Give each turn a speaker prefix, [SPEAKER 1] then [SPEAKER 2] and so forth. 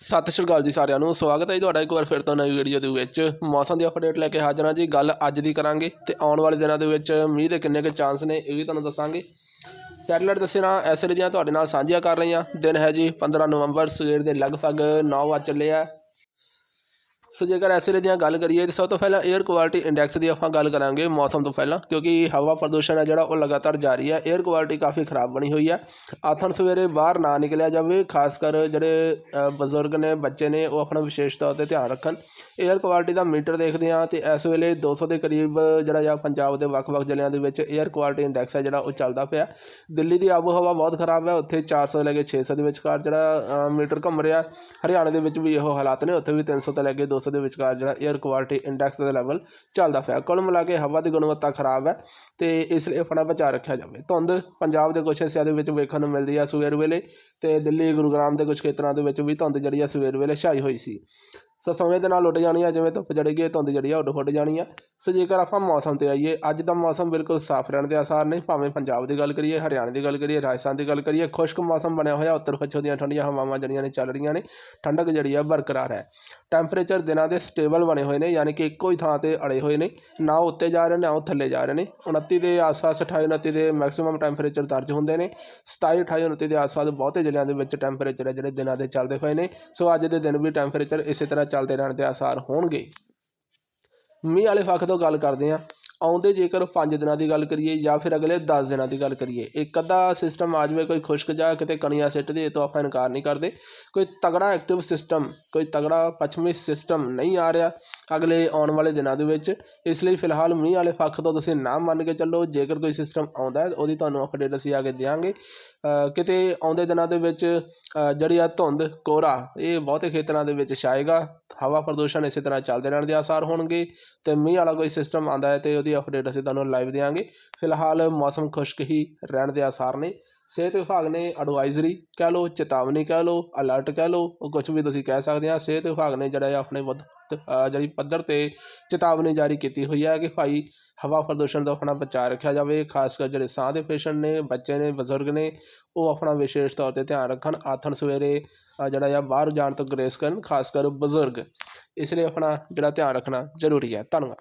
[SPEAKER 1] ਸਤਿ ਸ਼੍ਰੀ ਅਕਾਲ ਜੀ ਸਾਰਿਆਂ ਨੂੰ, ਸਵਾਗਤ ਹੈ ਜੀ ਤੁਹਾਡਾ ਇੱਕ ਵਾਰ ਫਿਰ ਤੋਂ ਨਵੀਂ ਵੀਡੀਓ ਦੇ ਵਿੱਚ। ਮੌਸਮ ਦੀ ਅਪਡੇਟ ਲੈ ਕੇ ਹਾਜ਼ਰ ਹਾਂ ਜੀ, ਗੱਲ ਅੱਜ ਦੀ ਕਰਾਂਗੇ ਤੇ ਆਉਣ ਵਾਲੇ ਦਿਨਾਂ ਦੇ ਵਿੱਚ ਮੀਂਹ ਦੇ ਕਿੰਨੇ ਕੁ ਚਾਂਸ ਨੇ ਇਹ ਵੀ ਤੁਹਾਨੂੰ ਦੱਸਾਂਗੇ। ਸੈਟਲਾਈਟ ਦੱਸਣਾ ਐਸਏ ਦੀਆਂ ਤੁਹਾਡੇ ਨਾਲ ਸਾਂਝੀਆਂ ਕਰ ਰਹੀਆਂ। ਦਿਨ ਹੈ ਜੀ 15 ਨਵੰਬਰ, ਸਵੇਰ ਦੇ ਲਗਭਗ 9 ਵਜੇ ਚੱਲੇ ਆ। ਸੋ ਜੇਕਰ ਐਸਐਲਏ ਦੀਆਂ ਗੱਲ ਕਰੀਏ ਤਾਂ ਸਭ ਤੋਂ ਪਹਿਲਾਂ 에ਅਰ ਕੁਆਲਿਟੀ ਇੰਡੈਕਸ ਦੀ ਆਪਾਂ ਗੱਲ ਕਰਾਂਗੇ ਮੌਸਮ ਤੋਂ ਪਹਿਲਾਂ, ਕਿਉਂਕਿ ਹਵਾ ਪ੍ਰਦੂਸ਼ਣ ਹੈ ਜਿਹੜਾ ਉਹ ਲਗਾਤਾਰ ਜਾਰੀ ਹੈ। 에ਅਰ ਕੁਆਲਿਟੀ ਕਾਫੀ ਖਰਾਬ ਬਣੀ ਹੋਈ ਹੈ। ਆਥਣ ਸਵੇਰੇ ਬਾਹਰ ਨਾ ਨਿਕਲਿਆ ਜਾਵੇ, ਖਾਸ ਕਰ ਜਿਹੜੇ ਬਜ਼ੁਰਗ ਨੇ, ਬੱਚੇ ਨੇ, ਉਹ ਆਪਣਾ ਵਿਸ਼ੇਸ਼ ਤੌਰ ਤੇ ਧਿਆਨ ਰੱਖਣ। 에ਅਰ ਕੁਆਲਿਟੀ ਦਾ ਮੀਟਰ ਦੇਖਦੇ ਹਾਂ ਤੇ ਇਸ ਵੇਲੇ 200 ਦੇ ਕਰੀਬ ਜਿਹੜਾ ਜਾਂ ਪੰਜਾਬ ਦੇ ਵੱਖ-ਵੱਖ ਜ਼ਿਲ੍ਹਿਆਂ ਦੇ ਵਿੱਚ 에ਅਰ ਕੁਆਲਿਟੀ ਇੰਡੈਕਸ ਹੈ ਜਿਹੜਾ ਉਹ ਚੱਲਦਾ ਪਿਆ ਦਿੱਲੀ ਦੀ ਆਬੋ ਹਵਾ ਬਹੁਤ ਖਰਾਬ ਹੈ, ਉੱਥੇ 400 ਲੈ ਕੇ 600 ਦੇ ਵਿਚਕਾਰ ਜਿਹੜਾ ਮੀਟਰ ਘੁੰਮ ਰਿਹਾ ਹਰਿਆਣਾ ਦੇ ਵਿੱਚ ਵੀ ਇਹੋ ਹਾਲਾਤ ਨੇ, ਉੱਥੇ ਵੀ 300 ਤੋਂ ਲੈ ਕੇ 200 ਦੇ ਵਿਚਕਾਰ ਜਿਹੜਾ 에ਅਰ ਕੁਆਲਿਟੀ ਇੰਡੈਕਸ ਦਾ ਲੈਵਲ ਚੱਲਦਾ ਪਿਆ। ਕੁੱਲ ਮਿਲਾ ਕੇ ਹਵਾ ਦੀ ਗੁਣਵੱਤਾ ਖਰਾਬ ਹੈ ਤੇ ਇਸ ਲਈ ਆਪਣਾ ਬਚਾਅ ਰੱਖਿਆ ਜਾਵੇ। ਧੁੰਦ ਪੰਜਾਬ ਦੇ ਕੁਝ ਹਿੱਸਿਆਂ ਦੇ ਵਿੱਚ ਵੇਖਣ ਨੂੰ ਮਿਲਦੀ ਹੈ ਸਵੇਰ ਵੇਲੇ ਤੇ ਦਿੱਲੀ, ਗੁਰੂਗ੍ਰਾਮ ਦੇ ਕੁਝ ਖੇਤਰਾਂ ਦੇ ਵਿੱਚ ਵੀ ਧੁੰਦ ਜਿਹੜੀ ਆ ਸਵੇਰ ਵੇਲੇ ਛਾਈ ਹੋਈ ਸੀ। ਸੋ ਸਮੇਂ ਦੇ ਨਾਲ ਉੱਡ ਜਾਣੀ ਆ, ਜਿਵੇਂ ਧੁੱਪ ਜੜੇਗੀ ਧੁੰਦ ਜਿਹੜੀ ਆ ਉੱਡ ਫੁੱਟ ਜਾਣੀ ਆ। ਸੋ ਜੇਕਰ ਆਪਾਂ ਮੌਸਮ ਤੇ ਆਈਏ, ਅੱਜ ਦਾ ਮੌਸਮ ਬਿਲਕੁਲ ਸਾਫ਼ ਰਹਿਣ ਦੇ ਆਸਾਰ ਨੇ। ਭਾਵੇਂ ਪੰਜਾਬ ਦੀ ਗੱਲ ਕਰੀਏ, ਹਰਿਆਣਾ ਦੀ ਗੱਲ ਕਰੀਏ, ਰਾਜਸਥਾਨ ਦੀ ਗੱਲ ਕਰੀਏ, ਖੁਸ਼ਕ ਮੌਸਮ ਬਣਿਆ ਹੋਇਆ ਉੱਤਰ ਪੱਛਮ ਦੀਆਂ ਠੰਡੀਆਂ ਹਵਾਵਾਂ ਜਿਹੜੀਆਂ ਨੇ ਚੱਲ ਰਹੀਆਂ ਨੇ, ਠੰਡਕ ਜਿਹੜੀ ਆ ਬਰਕਰਾਰ ਹੈ। ਟੈਂਪਰੇਚਰ ਦਿਨਾਂ ਦੇ ਸਟੇਬਲ ਬਣੇ ਹੋਏ ਨੇ, ਯਾਨੀ ਕਿ ਇੱਕੋ ਹੀ ਥਾਂ ਤੇ ਅੜੇ ਹੋਏ ਨੇ, ਨਾ ਉੱਤੇ ਜਾ ਰਹੇ, ਨੇ ਨਾ ਉਹ ਥੱਲੇ ਜਾ ਰਹੇ ਨੇ। 29 ਦੇ ਆਸ-ਪਾਸ 28 29 ਦੇ ਮੈਕਸਿਮਮ ਟੈਂਪਰੇਚਰ ਦਰਜ ਹੁੰਦੇ ਨੇ। 27 28 29 ਦੇ ਆਸ-ਪਾਸ ਬਹੁਤੇ ਜ਼ਿਲ੍ਹਿਆਂ ਦੇ ਵਿੱਚ ਟੈਂਪਰੇਚਰ ਹੈ ਜਿਹੜੇ ਦਿਨਾਂ ਦੇ ਚੱਲਦੇ ਹੋਏ ਨੇ। ਸੋ ਅੱਜ ਦੇ ਦਿਨ ਵੀ ਟੈਂਪਰੇਚਰ ਇਸੇ ਤਰ੍ਹਾਂ ਚੱਲਦੇ ਰਹਿਣ ਦੇ ਆਸਾਰ ਹੋਣਗੇ। ਮੀਂਹ ਵਾਲੇ ਪੱਖ ਤੋਂ ਗੱਲ ਕਰਦੇ ਹਾਂ। ਆਉਂਦੇ ਜੇਕਰ 5 ਦਿਨਾਂ ਦੀ ਗੱਲ ਕਰੀਏ ਜਾਂ ਫਿਰ ਅਗਲੇ 10 ਦਿਨਾਂ ਦੀ ਗੱਲ ਕਰੀਏ, ਇੱਕ ਅੱਧਾ ਸਿਸਟਮ ਆ ਜਾਵੇ, ਕੋਈ ਖੁਸ਼ਕ ਜਾ ਕਿਤੇ ਕਣੀਆਂ ਸਿੱਟ ਦੇ ਤੋਂ ਆਪਾਂ ਇਨਕਾਰ ਨਹੀਂ ਕਰਦੇ। ਕੋਈ ਤਗੜਾ ਐਕਟਿਵ ਸਿਸਟਮ ਕੋਈ ਤਗੜਾ ਪੱਛਮੀ ਸਿਸਟਮ ਨਹੀਂ ਆ ਰਿਹਾ ਅਗਲੇ ਆਉਣ ਵਾਲੇ ਦਿਨਾਂ ਦੇ ਵਿੱਚ। ਇਸ ਲਈ ਫਿਲਹਾਲ ਮੀਂਹ ਵਾਲੇ ਪੱਖ ਤੋਂ ਤੁਸੀਂ ਨਾ ਮੰਨ ਕੇ ਚੱਲੋ, ਜੇਕਰ ਕੋਈ ਸਿਸਟਮ ਆਉਂਦਾ ਹੈ, ਉਹਦੀ ਤੁਹਾਨੂੰ ਅਪਡੇਟ ਅਸੀਂ ਆ ਕੇ ਦਿਆਂਗੇ। ਕਿਤੇ ਆਉਂਦੇ ਦਿਨਾਂ ਦੇ ਵਿੱਚ ਜਿਹੜੀ ਆ ਧੁੰਦ, ਕੋਹਰਾ, ਇਹ ਬਹੁਤੇ ਖੇਤਰਾਂ ਦੇ ਵਿੱਚ ਛਾਏਗਾ। ਹਵਾ ਪ੍ਰਦੂਸ਼ਣ ਇਸੇ ਤਰ੍ਹਾਂ ਚੱਲਦੇ ਰਹਿਣ ਦੇ ਆਸਾਰ ਹੋਣਗੇ ਤੇ ਮੀਂਹ ਵਾਲਾ ਕੋਈ ਸਿਸਟਮ ਆਂਦਾ ਹੈ ਤੇ ਉਹਦੀ ਅਪਡੇਟ ਅਸੀਂ ਤੁਹਾਨੂੰ ਲਾਈਵ ਦੇਵਾਂਗੇ ਫਿਲਹਾਲ ਮੌਸਮ ਖੁਸ਼ਕ ਹੀ ਰਹਿਣ ਦੇ ਆਸਾਰ ਨੇ। ਸਿਹਤ ਵਿਭਾਗ ਨੇ ਐਡਵਾਈਜ਼ਰੀ ਕਹਿ ਲਓ, ਚੇਤਾਵਨੀ ਕਹਿ ਲਓ ਅਲਰਟ ਕਹਿ ਲਓ, ਉਹ ਕੁਝ ਵੀ ਤੁਸੀਂ ਕਹਿ ਸਕਦੇ ਆ। ਸਿਹਤ ਵਿਭਾਗ ਨੇ ਜਿਹੜਾ ਹੈ ਆਪਣੇ ਵੱਧ ਜਿਹੜੀ ਪੱਧਰ ਤੇ ਚੇਤਾਵਨੀ ਜਾਰੀ ਕੀਤੀ ਹੋਈ ਹੈ ਕਿ ਭਾਈ ਹਵਾ ਪ੍ਰਦੂਸ਼ਣ ਤੋਂ ਆਪਣਾ ਬਚਾਅ ਰੱਖਿਆ ਜਾਵੇ, ਖਾਸ ਕਰ ਜਿਹੜੇ ਸਾਹ ਦੇ ਪੇਸ਼ੈਂਟ ਨੇ, ਬੱਚੇ ਨੇ, ਬਜ਼ੁਰਗ ਨੇ, ਉਹ ਆਪਣਾ ਵਿਸ਼ੇਸ਼ ਤੌਰ ਤੇ ਧਿਆਨ ਰੱਖਣ। ਆਥਣ ਸਵੇਰੇ ਜਿਹੜਾ ਆ, ਬਾਹਰ ਜਾਣ ਤੋਂ ਗਰੇਸ ਕਰਨ, ਖਾਸ ਕਰ ਬਜ਼ੁਰਗ। ਇਸ ਲਈ ਆਪਣਾ ਜਿਹੜਾ ਧਿਆਨ ਰੱਖਣਾ ਜ਼ਰੂਰੀ ਹੈ ਧੰਨਵਾਦ।